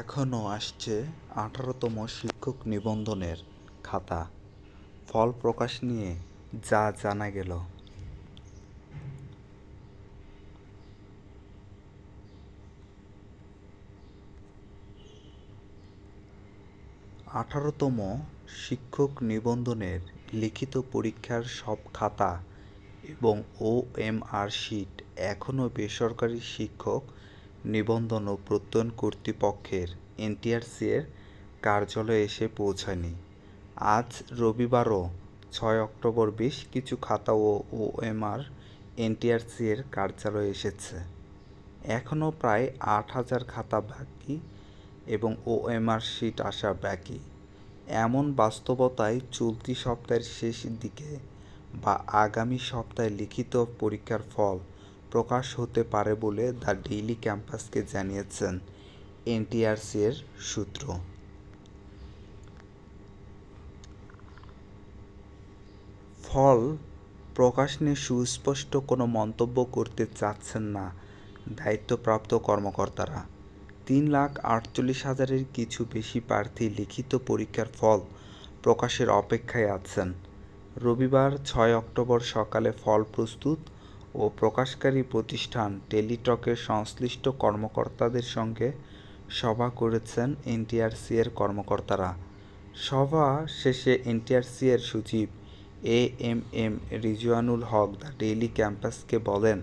এখনও আসছে আঠারোতম শিক্ষক নিবন্ধনের খাতা। ফল প্রকাশ নিয়ে যা জানা গেল। আঠারোতম শিক্ষক নিবন্ধনের লিখিত পরীক্ষার সব খাতা এবং ও এম আর শিট এখনও বেসরকারি শিক্ষক নিবন্ধন ও প্রত্যয়ন কর্তৃপক্ষের এনটিআরসি এর কার্যালয়ে এসে পৌঁছায়নি। আজ রবিবারও ছয় অক্টোবর বেশ কিছু খাতা ও ওএমআর এনটিআরসি এর কার্যালয়ে এসেছে। এখনও প্রায় আট হাজার খাতা বাকি এবং ওএমআর শিট আসা বাকি। এমন বাস্তবতায় চলতি সপ্তাহের শেষ দিকে বা আগামী সপ্তাহে লিখিত পরীক্ষার ফল প্রকাশ হতে পারে বলে দ্য ডেইলি ক্যাম্পাসকে জানিয়েছেন এনটিআরসি এর সূত্র। ফল প্রকাশ নিয়ে সুস্পষ্ট কোনো মন্তব্য করতে চাচ্ছেন না দায়িত্বপ্রাপ্ত কর্মকর্তারা। তিন লাখ আটচল্লিশ হাজারের কিছু বেশি প্রার্থী লিখিত পরীক্ষার ফল প্রকাশের অপেক্ষায় আছেন। রবিবার ছয় অক্টোবর সকালে ফল প্রস্তুত ও প্রকাশকারী প্রতিষ্ঠান টেলিটকের সংশ্লিষ্ট কর্মকর্তাদের সঙ্গে সভা করেছেন এনটিআরসি এর কর্মকর্তারা। সভা শেষে এনটিআরসি এর সচিব A M M Rizwanul Haque the daily ক্যাম্পাসকে বলেন,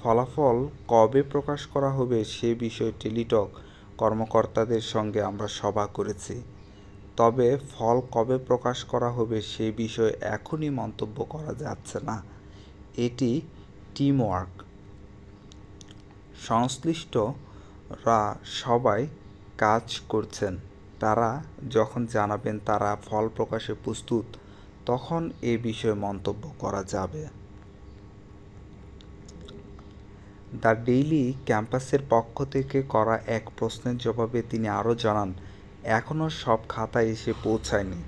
ফলাফল কবে প্রকাশ করা হবে সে বিষয়ে টেলিটক কর্মকর্তাদের সঙ্গে আমরা সভা করেছি। তবে ফল কবে প্রকাশ করা হবে সে বিষয়ে এখনই মন্তব্য করা যাচ্ছে না। এটি টিমওয়ার্ক। সংশ্লিষ্টরা সবাই কাজ করছেন। তারা যখন জানাবেন তারা ফল প্রকাশে প্রস্তুত, তখন এ বিষয়ে মন্তব্য করা যাবে। দ্য ডেইলি ক্যাম্পাসের পক্ষ থেকে করা এক প্রশ্নের জবাবে তিনি আরও জানান, এখনও সব খাতা এসে পৌঁছায়নি।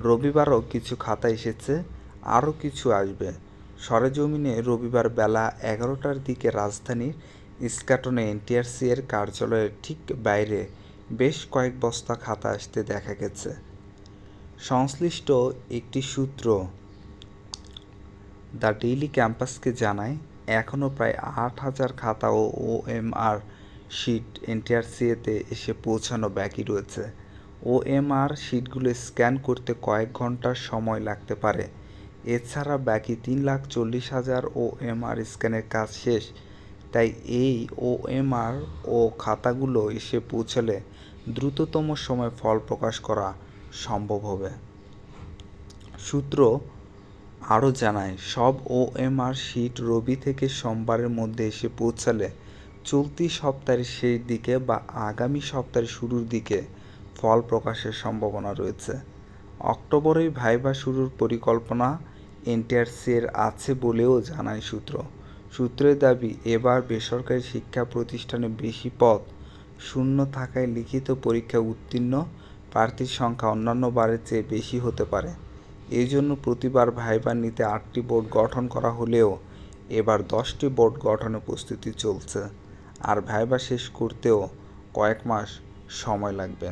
রবিবারও কিছু খাতা এসেছে, আরও কিছু আসবে। সরেজমিনে রবিবার বেলা এগারোটার দিকে রাজধানীর ইস্কাটনে এনটিআরসি এর কার্যালয়ের ঠিক বাইরে বেশ কয়েক বস্তা খাতা আসতে দেখা গেছে। সংশ্লিষ্ট একটি সূত্র দ্য ডেইলি ক্যাম্পাসকে জানায় এখনও প্রায় আট হাজার খাতা ও ওএমআর শিট এনটিআরসিএতে এসে পৌঁছানো বাকি রয়েছে। ওএমআর শিটগুলো স্ক্যান করতে কয়েক ঘণ্টার সময় লাগতে পারে। এছাড়া বাকি তিন লাখ চল্লিশ হাজার ওএমআর স্ক্যানের কাজ শেষ। তাই এই ওএমআর ও খাতাগুলো এসে পৌঁছালে দ্রুততম সময়ে ফল প্রকাশ করা সম্ভব হবে। সূত্র আরও জানায়, সব ও ওএমআর শিট রবি থেকে সোমবারের মধ্যে এসে পৌঁছালে চলতি সপ্তাহের শেষ দিকে বা আগামী সপ্তাহের শুরুর দিকে ফল প্রকাশের সম্ভাবনা রয়েছে। অক্টোবরেই ভাইবা শুরুর পরিকল্পনা এনটিআরসি এর আছে বলেও জানায় সূত্র। সূত্রের দাবি, এবার বেসরকারি শিক্ষা প্রতিষ্ঠানে বেশি পদ, শূন্য থাকায় লিখিত পরীক্ষা উত্তীর্ণ প্রার্থীর সংখ্যা অন্যান্য বারের চেয়ে বেশি হতে পারে। এই জন্য প্রতিবার ভাইবার নিতে আটটি বোর্ড গঠন করা হলেও এবার দশটি বোর্ড গঠনে প্রস্তুতি চলছে। আর ভাইবা শেষ করতেও কয়েক মাস সময় লাগবে।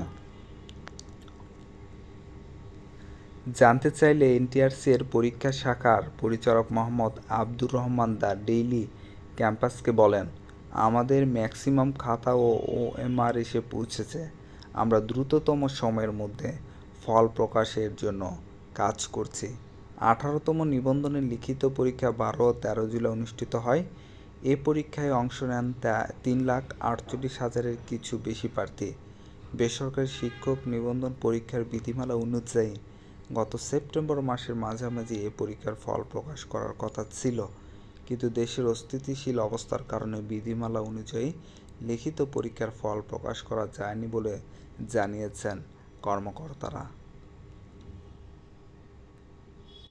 জানতে চাইলে এনটিআরসি এর পরীক্ষা শাখার পরিচালক মোহাম্মদ আব্দুর রহমান দা ডেইলি ক্যাম্পাসকে বলেন, আমাদের ম্যাক্সিমাম খাতা ও ওএমআর এসে পৌঁছেছে। আমরা দ্রুততম সময়ের মধ্যে ফল প্রকাশের জন্য কাজ করছি। আঠারোতম নিবন্ধনের লিখিত পরীক্ষা বারো তেরো জুলাই অনুষ্ঠিত হয়। এ পরীক্ষায় অংশ নেন তিন লাখ আটচল্লিশ হাজারের কিছু বেশি প্রার্থী। বেসরকারি শিক্ষক নিবন্ধন পরীক্ষার বিধিমালা অনুযায়ী গত সেপ্টেম্বর মাসের মাঝামাঝি এ পরীক্ষার ফল প্রকাশ করার কথা ছিল। কিন্তু দেশের অস্থিতিশীল অবস্থার কারণে বিধিমালা অনুযায়ী লিখিত পরীক্ষার ফল প্রকাশ করা যায়নি বলে জানিয়েছেন কর্মকর্তারা।